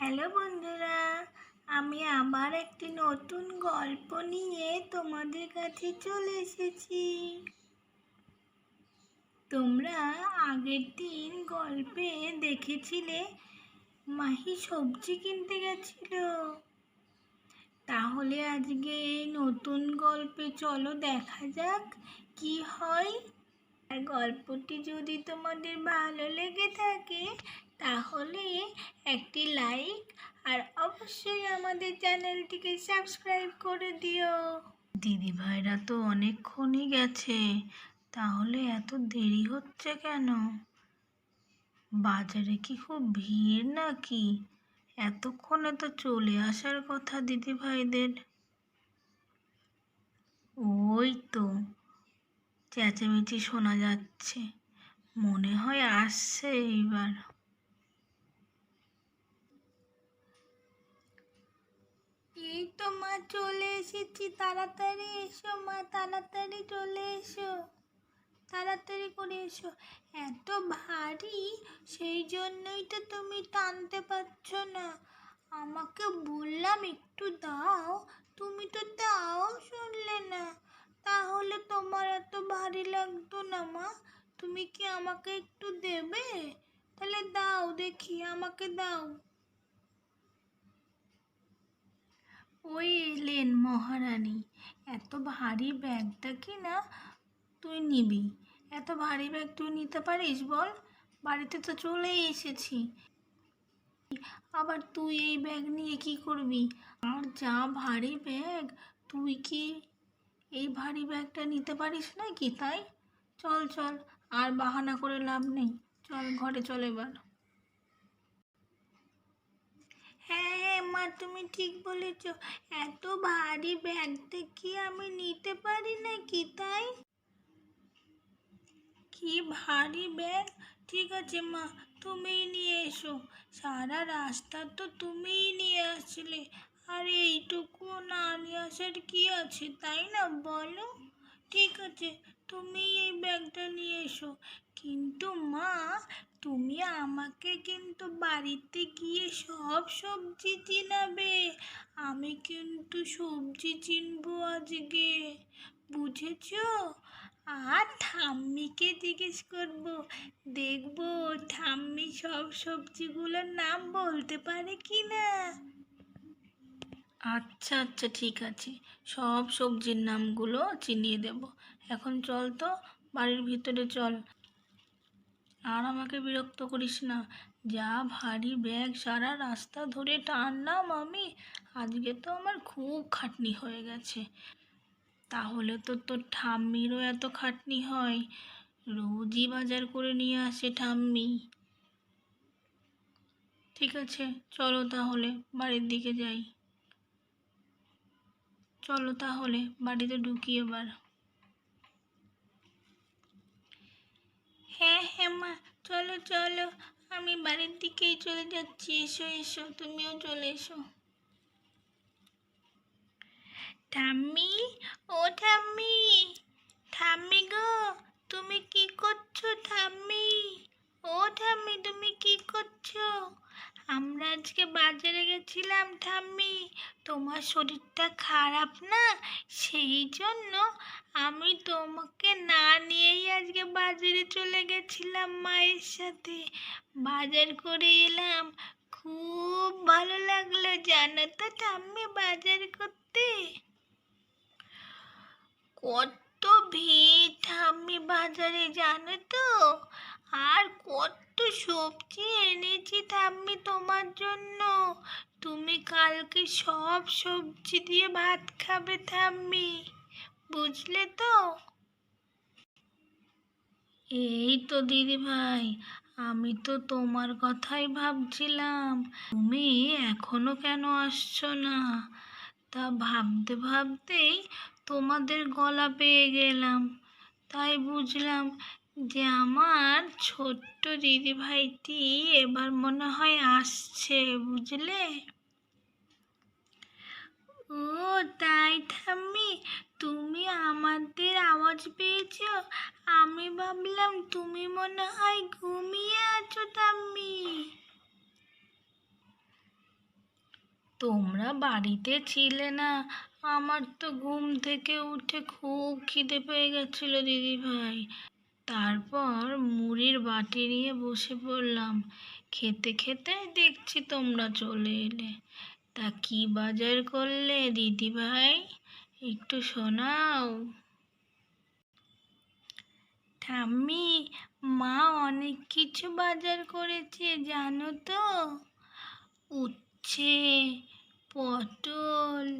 Hello বন্ধুরা, আমি আবার একটি নতুন গল্প নিয়ে তোমাদের কাছে চলে এসেছি। তোমরা আগের দিন গল্পে দেখেছিলে মাহি সবজি কিনতে গেছিল। তাহলে আজকে এই নতুন গল্পে চলো দেখা যাক কি হয়। আর গল্পটি যদি তোমাদের ভালো লেগে থাকে তাহলে একটি লাইক আর অবশ্যই আমাদের চ্যানেলটিকে সাবস্ক্রাইব করে দিও। দিদি ভাইরা তো অনেকক্ষণই গেছে, তাহলে এত দেরি হচ্ছে কেন? বাজারে কি খুব ভিড় নাকি? এতক্ষণে তো চলে আসার কথা দিদি ভাইদের। ওই তো, চেঁচামেচি শোনা যাচ্ছে, মনে হয় আসছে এইবার। এই তো মা চলে এসেছি, তাড়াতাড়ি এসো মা, তাড়াতাড়ি চলে এসো, তাড়াতাড়ি করে এসো। এত ভারী, সেই জন্যই তো তুমি টানতে পারছ না। আমাকে বললাম একটু দাও, তুমি তো তাও শুনলে না। তাহলে তোমার এত ভারী লাগতো না মা, তুমি কি আমাকে একটু দেবে? তাহলে দাও দেখি, আমাকে দাও। ওই এলেন মহারানী। এত ভারী ব্যাগটা কি না তুই নিবি? এত ভারী ব্যাগ তুই নিতে পারিস বল? বাড়িতে তো চলেই এসেছি। আবার তুই এই ব্যাগ নিয়ে কি করবি? আর যা ভারী ব্যাগ, তুই কি এই ভারী ব্যাগটা নিতে পারিস না কি তাই? চল চল, আর বাহানা করে লাভ নেই। চল, ঘরে চল এবার। হ্যাঁ মা, তুমি ঠিক বলেছ। এত ভারী ব্যাগটা কি আমি নিতে পারি নাকি তাই? কি ভারী ব্যাগ ঠিক আছে, মা, তুমিই নিয়ে এসো। সারা রাস্তা তো তুমিই নিয়ে আসছিলে আর এইটুকু না নিয়ে আসার কি আছে তাই না, বলো। ঠিক আছে তুমি এই ব্যাগটা নিয়ে এসো। কিন্তু মা, তুমি আমাকে কিন্তু বাড়িতে গিয়ে সব সবজি চিনাবে। আমি কিন্তু সবজি চিনবো আজকে। বুঝেছ? আর ঠাম্মিকে জিজ্ঞেস করব। দেখব ঠাম্মি সব সবজিগুলোর নাম বলতে পারে কি না আচ্ছা আচ্ছা ঠিক আছে। সব সবজির নামগুলো চিনিয়ে দেব। এখন চল তো, বাড়ির ভিতরে চল। আর আমাকে বিরক্ত করিস না, যা ভারী ব্যাগ সারা রাস্তা ধরে টানলাম আমি, আজকে তো আমার খুব খাটনি হয়ে গেছে। তাহলে তো তোর ঠাম্মিরও এত খাটনি হয়, রোজই বাজার করে নিয়ে আসে ঠাম্মি। ঠিক আছে, চলো তাহলে, বাড়ির দিকে যাই। চলো তাহলে, বাড়িতে ঢুকি এবার। হ্যাঁ হ্যাঁ মা, চলো চলো। আমি বাড়ির দিকেই চলে যাচ্ছি। এসো এসো, তুমিও চলে এসো। ঠাম্মি, ও ঠাম্মি ঠাম্মি গো, তুমি কি করছ ঠাম্মি? ও ঠাম্মি, তুমি কি করছ? আমরা আজকে বাজারে গেছিলাম ঠাম্মি। তোমার শরীরটা খারাপ না? সেই জন্য আমি তোমাকে না নিয়েই বাজারে চলে গেছিলাম মায়ের সাথে। বাজার করে এলাম। খুব ভালো লাগল, জানো তো ঠাম্মি, বাজার করতে। কত ভিড় ঠাম্মি বাজারে, জানো তো। আর কত সবজি এনেছি ঠাম্মি তোমার জন্য। তুমি কালকে সব সবজি দিয়ে ভাত খাবে ঠাম্মি, বুঝলে তো? এই তো দিদিভাই আমি তো তোমার কথাই ভাবছিলাম। তুমি এখনও কেন আসছো না? তা ভাবতে ভাবতেই তোমাদের গলা পেয়ে গেলাম। তাই বুঝলাম যে আমার ছোট্ট দিদিভাইটি এবার মনে হয় আসছে, বুঝলে? ও, তাই ঠাম্মি। তুমি আমাদের আওয়াজ পেয়েছ? আমি ভাবলাম তুমি মনে হয় ঘুমিয়ে আছো ঠাম্মি। তোমরা বাড়িতে ছিলে না? আমার তো ঘুম থেকে উঠে খুব খিদে পেয়ে গেছিল দিদি ভাই। তারপর মুড়ির বাটি নিয়ে বসে পড়লাম। খেতে খেতে দেখছি তোমরা চলে এলে। তা কি বাজার করলে দিদি ভাই একটু শোনাও। ঠাম্মি, মা অনেক কিছু বাজার করেছে, জানো তো? উচ্ছে, পটল,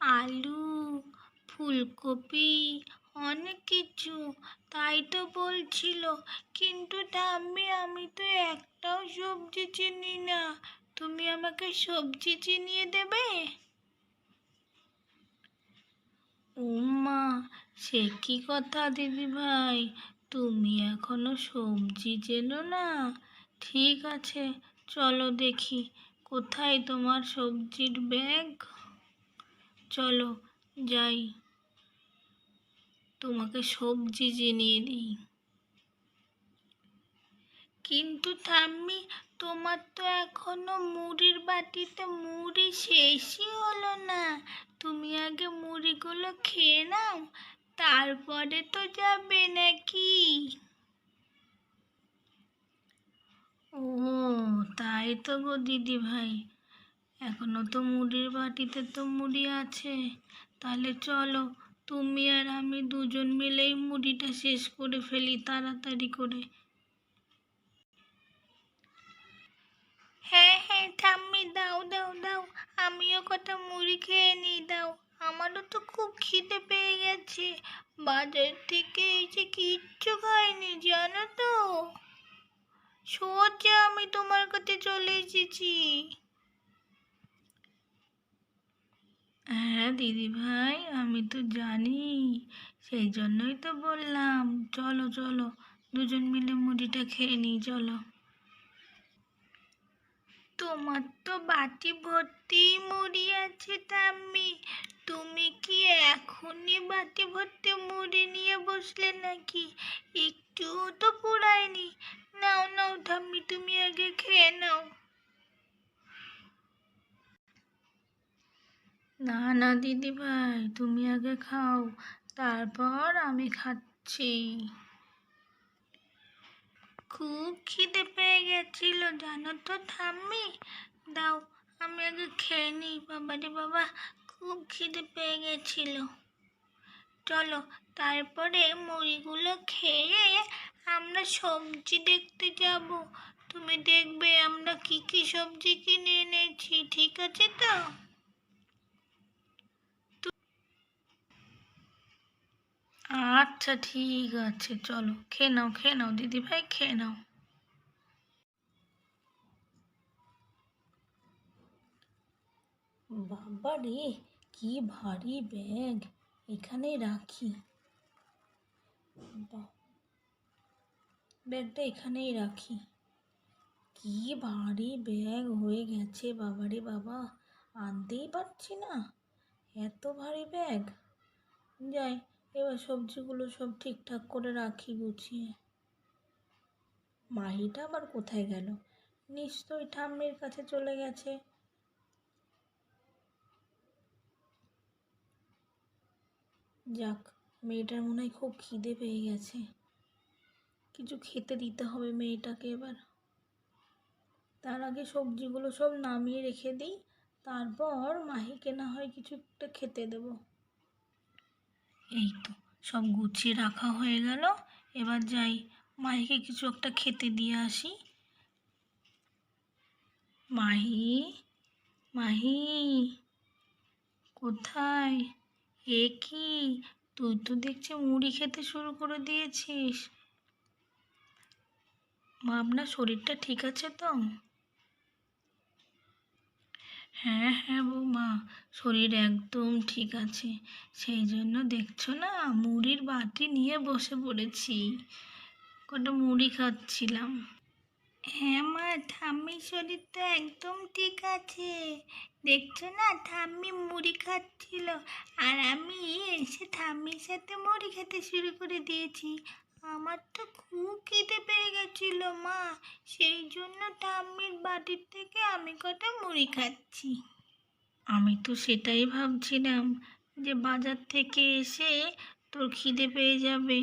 আলু, ফুলকপি, অনেক কিছু। তাই তো বলছিল, কিন্তু ঠাম্মি, আমি তো একটাও সবজি চিনি না। তুমি আমাকে সবজি চিনিয়ে দেবে? উমা সে কি কথা দিদি ভাই? তুমি এখনও সবজি চেনো না? ঠিক আছে, চলো দেখি, কোথায় তোমার সবজির ব্যাগ? চলো, যাই। তোমাকে সবজি চিনিয়ে দিই। কিন্তু ঠাম্মি তোমার তো এখনও মুড়ির বাটিতে মুড়ি শেষই হলো না। তুমি আগে মুড়িগুলো খেয়ে নাও, তারপরে তো যাবে নাকি? ও, তাই তো গো দিদি ভাই এখনও তো মুড়ির বাটিতে তো মুড়ি আছে। তাহলে চলো, তুমি আর আমি দুজন মিলেই মুড়িটা শেষ করে ফেলি তাড়াতাড়ি করে। হ্যাঁ হ্যাঁ ঠাম্মি দাও দাও দাও। আমিও কটা মুড়ি খেয়ে নিই, দাও। আমারও তো খুব খিদে পেয়ে গেছে। বাজার থেকে এসে কিচ্ছু খাইনি, জানো তো। সোজা আমি তোমার কাছে চলে এসেছি। হ্যাঁ দিদি ভাই আমি তো জানি। সেই জন্যই তো বললাম। চলো চলো, দুজন মিলে মুড়িটা খেয়ে নিই, চলো। তোমার তো বাটি ভর্তি মুড়ি আছে টাম্মি তুমি কি এখনই বাটি ভর্তি মুড়ি নিয়ে বসলে নাকি? একটুও তো পুরায়নি নাও নাও ঠাম্মি, তুমি আগে খেয়ে নাও। না না দিদি ভাই তুমি আগে খাও। তারপর আমি খাচ্ছি। খুব খিদে পেয়ে গেছিল, জানো তো ঠাম্মি? দাও, আমি আগে খেয়ে নিই। বাবা রে বাবা, খুব খিদে পেয়ে গেছিল। চলো, তারপরে মুড়িগুলো খেয়ে আমরা সবজি দেখতে যাব। তুমি দেখবে আমরা কি কি সবজি কিনে এনেছি, ঠিক আছে তো? আচ্ছা ঠিক আছে, চলো, খেয়ে নাও খেয়ে নাও দিদি ভাই খেয়ে নাও। বাবা রে, কি ভারী ব্যাগ, এখানে রাখি। ব্যাগটা এখানেই রাখি। কি ভারী ব্যাগ হয়ে গেছে বাবারে বাবা, আনতেই পারছি না। এত ভারী ব্যাগ। যাই এবার সবজিগুলো সব ঠিকঠাক করে রাখি গুছিয়ে মাহিটা আবার কোথায় গেল? নিশ্চয়ই ঠাম্মির কাছে চলে গেছে। যাক, মেয়েটার মনে হয় খুব খিদে পেয়ে গেছে। কিছু খেতে দিতে হবে মেয়েটাকে এবার। তার আগে সবজিগুলো সব নামিয়ে রেখে দিই, তারপর মাহিকে না হয় কিছু একটা খেতে দেব। এই তো সব গুছিয়ে রাখা হয়ে গেল। এবার যাই, মাহিকে কিছু একটা খেতে দিয়ে আসি। মাহি মাহি, কোথায়? এ কি? তুই তো দেখছি মুড়ি খেতে শুরু করে দিয়েছিস। মা আপনার শরীরটা ঠিক আছে তো? হ্যাঁ হ্যাঁ বৌমা, শরীর একদম ঠিক আছে। সেই জন্য দেখছ না, মুড়ির বাটি নিয়ে বসে পড়েছি। কটা মুড়ি খাচ্ছিলাম। হ্যাঁ মা, ঠাম্মির শরীর তো একদম ঠিক আছে। দেখছ না, ঠাম্মি মুড়ি খাচ্ছিল। আর আমি এসে ঠাম্মির সাথে মুড়ি খেতে শুরু করে দিয়েছি। আমার তো খুব খিদে পেয়ে গেছিল, মা। সেই জন্য ঠাম্মির বাটির থেকে আমি কটা মুড়ি খাচ্ছি। আমি তো সেটাই ভাবছিলাম যে বাজার থেকে এসে তোর খিদে পেয়ে যাবে।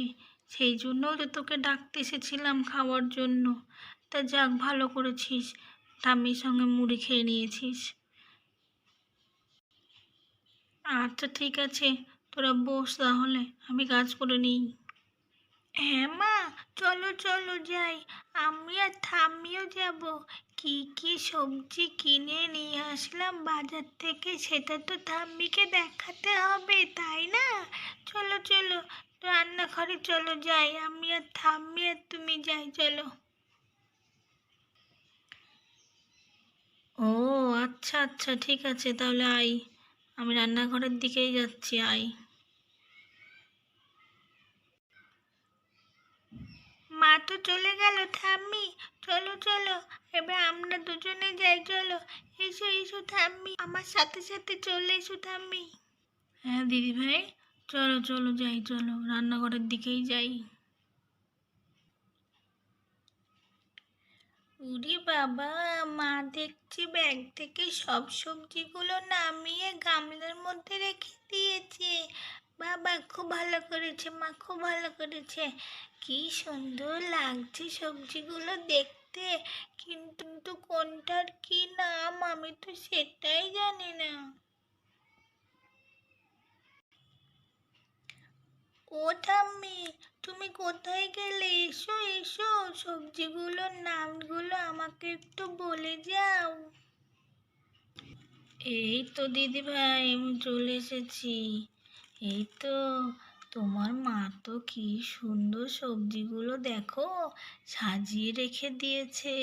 সেই জন্যও তো তোকে ডাকতে এসেছিলাম খাওয়ার জন্য। তা যাক, ভালো করেছিস। ঠাম্মির সঙ্গে মুড়ি খেয়ে নিয়েছিস। আচ্ছা ঠিক আছে। তোরা বস তাহলে, আমি কাজ করে নিই। হ্যাঁ মা, চলো চলো যাই। আমি আর ঠাম্মিও যাব। কি কি সবজি কিনে নিয়ে আসলাম বাজার থেকে, সেটা তো থাম্মিকে দেখাতে হবে, তাই না? চলো চলো, রান্নাঘরে চলো যাই। আমি আর থাম্মি আর তুমি যাই, চলো। ও আচ্ছা আচ্ছা ঠিক আছে, তাহলে আই আমি রান্নাঘরের দিকেই যাচ্ছি আই মা তো চলে গেল ঠাম্মি। চলো চলো এবার আমরা দুজনে যাই চলো। এসো এসো ঠাম্মি। আমার সাথে সাথে চলে এসো ঠাম্মি। হ্যাঁ দিদি ভাই চলো চলো যাই চলো। রান্নাঘরের দিকেই যাই। উরি বাবা মা দেখছি ব্যাগ থেকে সব সবজিগুলো নামিয়ে গামলার মধ্যে রেখে দিয়েছে। বাবা, খুব ভালো করেছে মা, খুব ভালো করেছে। কি সুন্দর লাগছে সবজিগুলো দেখতে। কিন্তু কোনটার কি নাম আমি তো সেটাই জানি না। ও ঠাম্মি, তুমি কোথায় গেলে? এসো এসো, সবজিগুলোর নামগুলো আমাকে একটু বলে যাও। এই তো দিদি ভাই আমি চলে এসেছি। এই তো তোমার মা তো কি সুন্দর সবজিগুলো দেখো, সাজিয়ে রেখে দিয়েছে।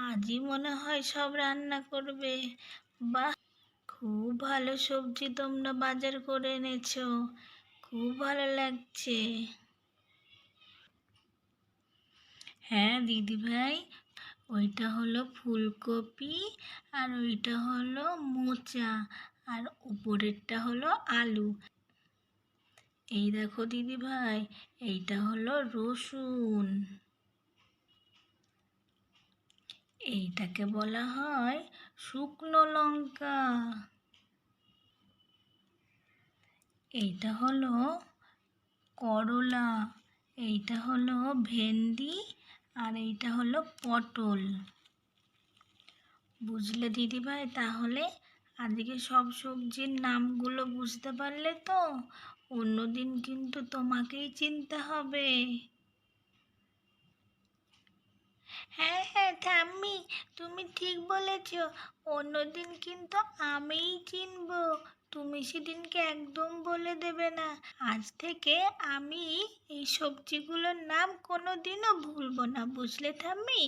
আজই মনে হয় সব রান্না করবে। বাহ, খুব ভালো সবজি তোমরা বাজার করে এনেছো। খুব ভালো লাগছে। হ্যাঁ দিদি ভাই ওইটা হলো ফুলকপি আর ওইটা হলো মোচা আর উপরেরটা হলো আলু। এই দেখো দিদি ভাই, এইটা হলো রসুন। এইটাকে বলা হয় শুকনো লঙ্কা। এইটা হলো করলা, এইটা হলো ভেন্ডি, আর এইটা হলো পটল। বুঝলে দিদিভাই তাহলে আজকে সব সবজির নামগুলো বুঝতে পারলে তো? অন্যদিন কিন্তু তোমাকেই চিনতে হবে। হ্যাঁ হ্যাঁ ঠাম্মি, তুমি ঠিক বলেছ। অন্যদিন কিন্তু আমিই চিনব। তুমি সেদিনকে একদম বলে দেবে না। আজ থেকে আমি এই সবজিগুলোর নাম কোনো দিনও ভুলবো না, বুঝলে ঠাম্মি?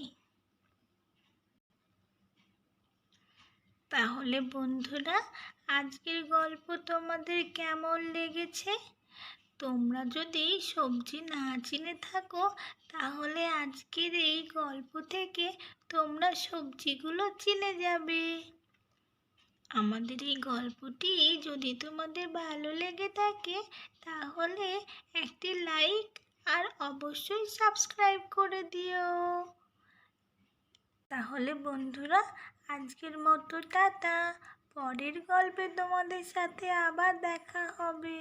তাহলে বন্ধুরা, আজকের গল্প তোমাদের কেমন লেগেছে? তোমরা যদি সবজি না চিনে থাকো, তাহলে আজকের এই গল্প থেকে তোমরা সবজিগুলো চিনে যাবে। আমাদের এই গল্পটি যদি তোমাদের ভালো লেগে থাকে, তাহলে একটি লাইক আর অবশ্যই সাবস্ক্রাইব করে দিও। তাহলে বন্ধুরা আজকের মতো টাটা। পরের গল্পে তোমাদের সাথে আবার দেখা হবে।